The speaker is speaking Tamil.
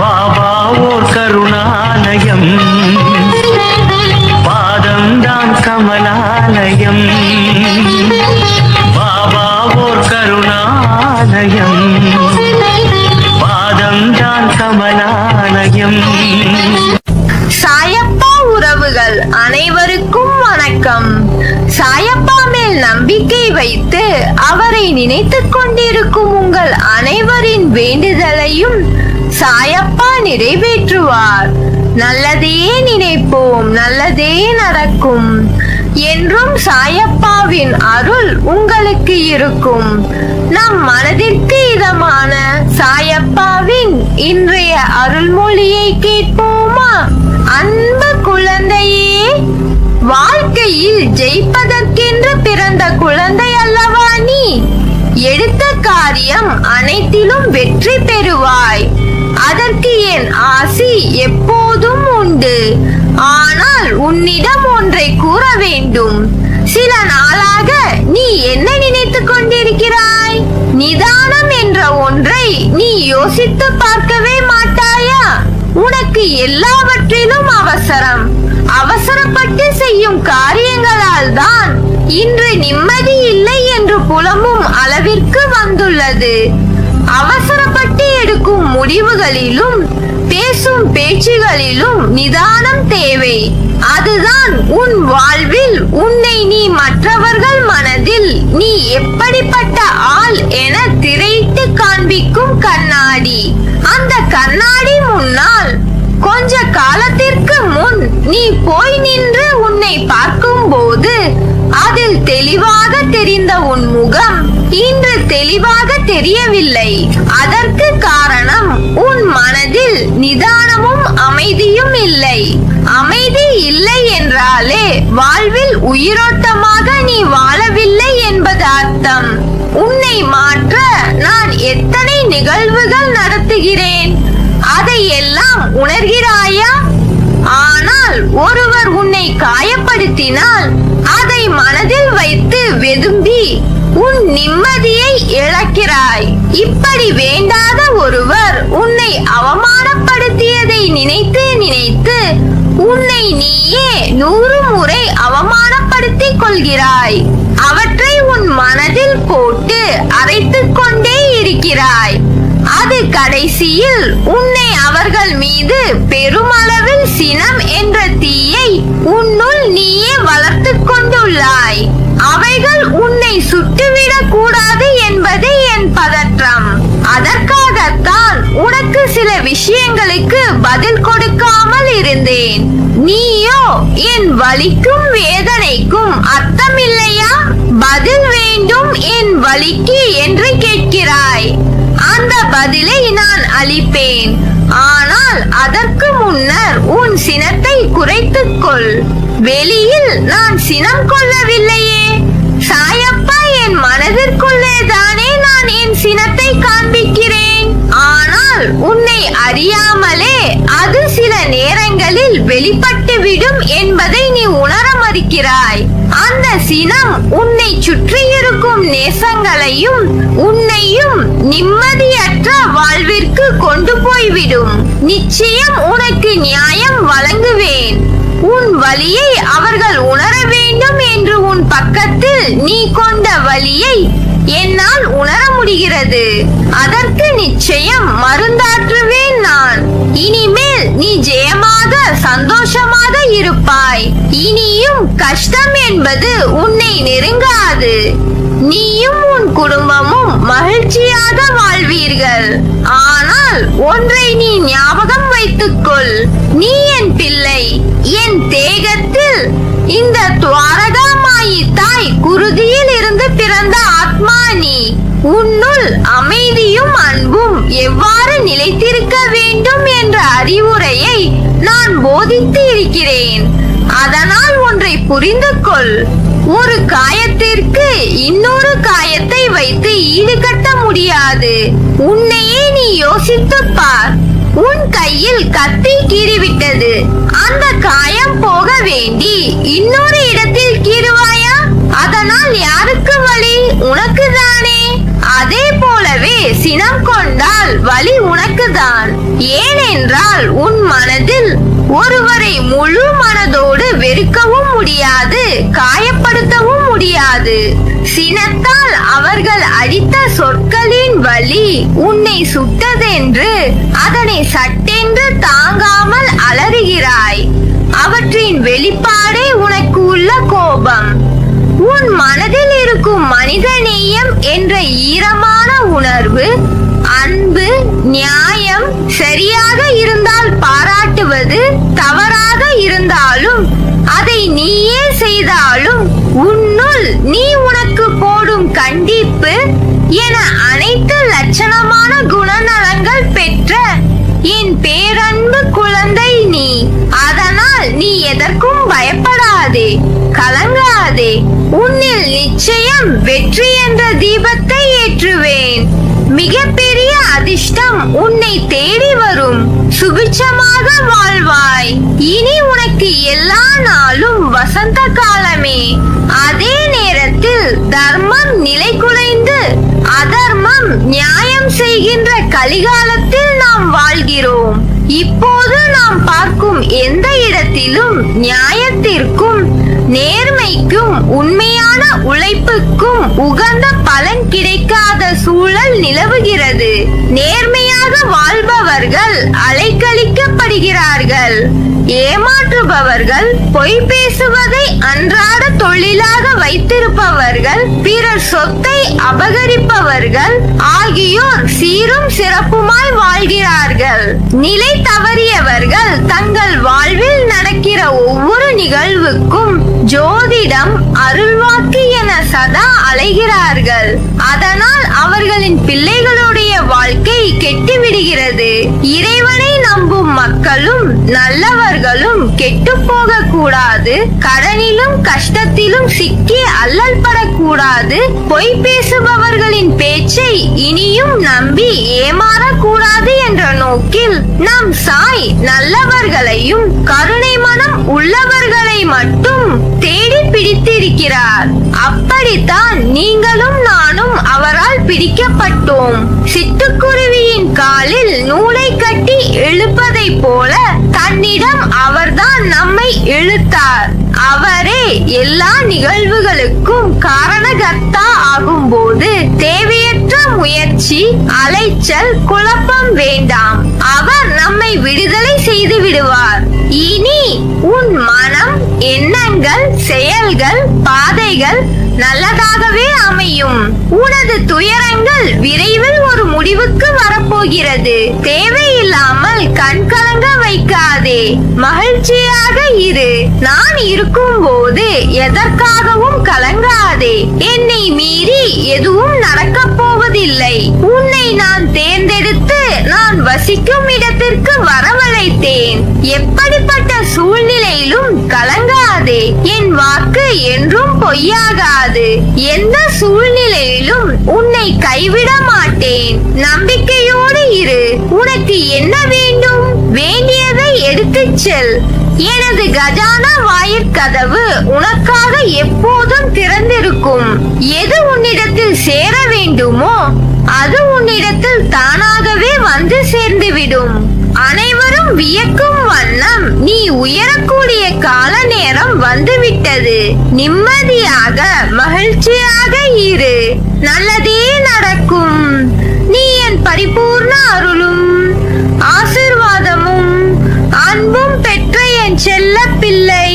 பாபா ஓர் கருணாலயம். பாதம்தான் கமலாலயம். பாபா ஓர் கருணாலயம். பாதம்தான் கமலாலயம். சாயப்பா உறவுகள் அனைவருக்கும் வணக்கம். சாயப்பா மேல் நம்பிக்கை வைத்து அவரை நினைத்துக் கொண்டிருக்கும் உங்கள் அனைவரின் வேண்டுதலையும் சாயப்பா நிறைவேற்றுவார். நல்லதையே நினைப்போம் நல்லதே நடக்கும். என்றும் சாயப்பாவின் அருள் உங்களுக்கு இருக்கும். நம் மனதிற்கு இதமான சாயப்பாவின் இன்றைய அருள்மொழியை கேட்போமா? அன்பு குழந்தையே ஜெயிப்பதற்கென்று பிறந்த குழந்தை அல்லவா நீ? எடுத்த காரியம் அனைத்திலும் வெற்றி பெறுவாய். அதற்கு என் ஆசி எப்போதும் உண்டு. ஆனால் உன்னிடம் ஒன்றை கூற வேண்டும். சில நாளாக நீ என்ன நினைத்துக் கொண்டிருக்கிறாய்? நிதானம் என்ற ஒன்றை நீ யோசித்து பார்க்கவே மாட்டாய் உனக்கு எல்லாவற்றிலும் அவசரம். அவசரப்பட்டு செய்யும் காரியங்களால் தான் இன்று நிம்மதி இல்லை என்று புலமும் அளவிற்கு வந்துள்ளது. அவசரப்பட்டு எடுக்கும் முடிவுகளிலும் பேசும் பேச்சுகளிலும் நிதானம் தேவை. அதுதான் உன் வாழ்வில் உன்னை நீ மற்றவர்கள் மனதில் நீ எப்படிப்பட்ட ஆள் என திரையிட்டு காண்பிக்கும் கண்ணாடி. அந்த கண்ணாடி முன்னால் கொஞ்ச காலத்திற்கு முன் நீ போய் நின்று உன்னை பார்க்கும்போது அதில் தெளிவாக தெரிந்த உன் முகம் இன்று தெளிவாக தெரியவில்லை. அதற்கு காரணம் உன் மனதில் நிதானமும் அமைதியும் இல்லை. அமைதி இல்லை என்றாலே வாழ்வில் உயிரோட்டமாக நீ வாழவில்லை என்பது அர்த்தம். உன்னை மாற்ற நான் எத்தனை நிகழ்வுகள் நடத்துகிறேன்? அதை எல்லாம் உணர்கிறாயா? ஆனால் ஒருவர் உன்னை காயப்படுத்தினால் அதை மனதில் வைத்து வெதும்பி உன் நிம்மதியை இழக்கிறாய். இப்படி வேண்டாத ஒருவர் உன்னை அவமானப்படுத்தியதை நினைத்து நினைத்து உன்னை நீயே நூறு முறை அவமானப்படுத்திக் கொள்கிறாய். அவற்றை உன் மனதில் போட்டு அரைத்துக் கொண்டே இருக்கிறாய். அது கடைசியில் உன்னை அவர்கள் மீது பெருமளவில் சினம் என்ற தீயை உன்னுள் நீயே வளர்த்துக் கொண்டுள்ளாய். அவைகள் உன்னை சுட்டுவிடக் கூடாது என்பதே என் பதற்றம். அதற்காகத்தான் உனக்கு சில விஷயங்களுக்கு பதில் கொடுக்காமல் இருந்தேன். நீயோ என் வலிக்கும் வேதனைக்கும் அர்த்தமில்லையா? பதில் வேண்டும் என் வலிக்கு பதிலை நான் அளிப்பேன். ஆனால் அதற்கு முன்னர் உன் சினத்தை குறைத்துக் கொள் வெளியில் நான் சினம் கொள்ளவில்லையே. சாயப்பா என் மனதிற்குள்ளே தானே நான் என் சினத்தை காண்பிக்கிறேன். ஆனால் உன்னை அறியாமலே அது சில நேரங்களில் வெளிப்பட்டுவிடும் என்பதை நீ சம்பாதிக்கிறாய். அந்த சினம் உன்னை சுற்றியிருக்கும் நேசங்களையும் உன்னையும் நிம்மதியற்ற வாழ்விற்கு கொண்டு போய்விடும். நிச்சயம் உனக்கு நியாயம் வழங்குவேன். உன் வழியை அவர்கள் உணர வேண்டும் என்று உன் பக்கத்தில் நீ கொண்ட வழியை என்னால் உணர முடிகிறது. அதற்கு நிச்சயம் மருந்தாற்றுவேன் நான். இனிமேல் நீ ஜெயமாக சந்தோஷமாக இருப்பாய். இனியும் கஷ்டம் என்பது உன்னை நெருங்காது. நீயும் உன் குடும்பமும் மகிழ்ச்சியாக வாழ்வீர்கள். ஆனால் ஒன்றை நீ ஞாபகம் வைத்துக்கொள். நீ என் பிள்ளை என் தேகத்தில் இந்த துவாரகாமாயி தாய் குருதியில் இருந்து பிறந்த ஆத்மா நீ. உன்னுள் அமைதியும் அன்பும் எவ்வாறு நிலைத்திருக்க வேண்டும் என்ற அறிவுரையை நான் போதித்து இருக்கிறேன். அதனால் ஒன்றை புரிந்து கொள் ஒரு காயத்திற்கு இன்னொரு காயத்தை வைத்து ஈடுகட்ட முடியாது. உன்னையே நீ யோசித்துப் பார். உன் கையில் கத்தி கீறிவிட்டது. அந்த காயம் போக வேண்டி இன்னொரு இடத்தில் கீறுவாயா? அதனால் யாருக்கு வழி? உனக்கு தானே அதே போலவே சினம் கொண்டால் வலி உனக்குதான். ஏனென்றால் உன் மனதில் ஒருவரை முழு மனதோடு வெறுக்கவும் முடியாது காயப்படுத்தவும் முடியாது. சினத்தால் அவர்கள் அடித்த சொற்களின் வலி உன்னை சுட்டதென்று அதனை சட்டென்று தாங்காமல் அலறுகிறாய். அவற்றின் வெளிப்பாடே உனக்கு உள்ள கோபம். உன் மனதில் இருக்கும் மனித நேயம் என்ற ஈரமான உணர்வு அன்பு நியாயம் சரியாக இருந்த பெற்ற என் பேரன்பு குழந்தை நீ. அதனால் நீ எதற்கும் பயப்படாதே கலங்காதே. உன்னில் நிச்சயம் வெற்றி என்ற தீபத்தை ஏற்றுவேன். மிகப்பெரிய அதிர்ஷ்டம் உன்னை தேடி வரும். சுபிட்சமாக வாழ்வாய். இனி உனக்கு எல்லா நாளும் வசந்த காலமே. அதே நேரத்தில் தர்மம் நிலை குலைந்து அதர்மம் நியாயம் செய்கின்ற கலிகாலத்தில் நாம் வாழ்கிறோம். இப்போது நாம் பார்க்கும் எந்த இடத்திலும் நியாயத்திற்கும் நேர்மைக்கும் உண்மை உழைப்புக்கும் உகந்த பலன் கிடைக்காத சூழல் நிலவுகிறது. நேர்மையாக வாழ்பவர்கள் அலைக்கழிக்கப்படுகிறார்கள். ஏமாற்றுபவர்கள் பொய் பேசுவதை அன்றாட தொழிலாக வைத்திருப்பவர்கள் பிறர் சொத்தை அபகரிப்பவர்கள் ஆகியோர் சீரும் சிறப்புமாய் வாழ்கிறார்கள். நிலை தவறியவர்கள் தங்கள் வாழ்வில் நடக்கிற ஒவ்வொரு நிகழ்வுக்கும் ஜோதிடம் அருள்வாக்கு என சதா அலைகிறார்கள். அதனால் அவர்களின் பிள்ளைகளுடைய வாழ்க்கை கெட்டுவிடுகிறது. இறைவனை நம்பும் மக்களும் நல்லவர்களும் கெட்டு போக கூடாது கடனிலும் கஷ்டத்திலும் சிக்கி அல்லல் படக்கூடாது. பொய் பேசுபவர்களின் பேச்சை இனியும் நம்பி ஏமாறக்கூடாது என்ற நோக்கில் நம் சாய் நல்லவர்களையும் கருணை மனம் உள்ளவர்கள் மட்டும் தேடி பிடித்திருக்கிறார். அப்படித்தான் நீங்களும் நானும் அவரால் பிடிக்கப்பட்டோம். சிட்டுக்குருவியின் காலில் நூலை கட்டி இழுப்பதை போல தன்னிடம் அவர்தான் நம்மை இழுத்தார். அவரே எல்லா நிகழ்வுகளுக்கும் காரணகர்த்தா ஆகும்போது தேவையற்ற முயற்சி அலைச்சல் குழப்பம் வேண்டாம். அவர் நம்மை விடுதலை செய்து விடுவார். இனி உன் செயல்கள் பாதைகள் நல்லதாகவே அமையும். உனது துயரங்கள் விரைவில் ஒரு முடிவுக்கு வரப்போகிறது. தேவையில்லாமல் கண்கலங்க வைக்காதே. மகிழ்ச்சியாக இரு. நான் இருக்கும் போது எதற்காகவும் கலங்காதே. என்னை மீறி எதுவும் நடக்கப் போவதில்லை. உன்னை நான் தேர்ந்தெடுத்து நான் வசிக்கும் இடத்திற்கு வரவழைத்தேன். எப்படிப்பட்ட சூழ்நிலையிலும் கலங்காதே என் வாக்கு என்றும் பொய்யாகாது. எந்த சூழ்நிலையிலும் உன்னை கைவிட மாட்டேன். நம்பிக்கையோடு இரு. உனக்கு என்ன வேண்டும்? வேண்டியதை எடுத்துச் செல். எனது கஜானா வாயிற்கதவு உனக்காக எப்போதும் திறந்திருக்கும். எது உன்னிடத்தில் சேர வேண்டுமோ அது உன்னிடத்தில் தானாகவே வந்து சேர்ந்துவிடும். அனைவரும் வியக்கும் வண்ணம் நீ உயரக்கூடிய கால வந்துவிட்டது. நிம்மதியாக மகிழ்ச்சியாக இரு. நல்லதே நடக்கும். நீ என் பரிபூர்ண அருளும் ஆசிர்வாதமும் அன்பும் பெற்ற என் செல்ல பிள்ளை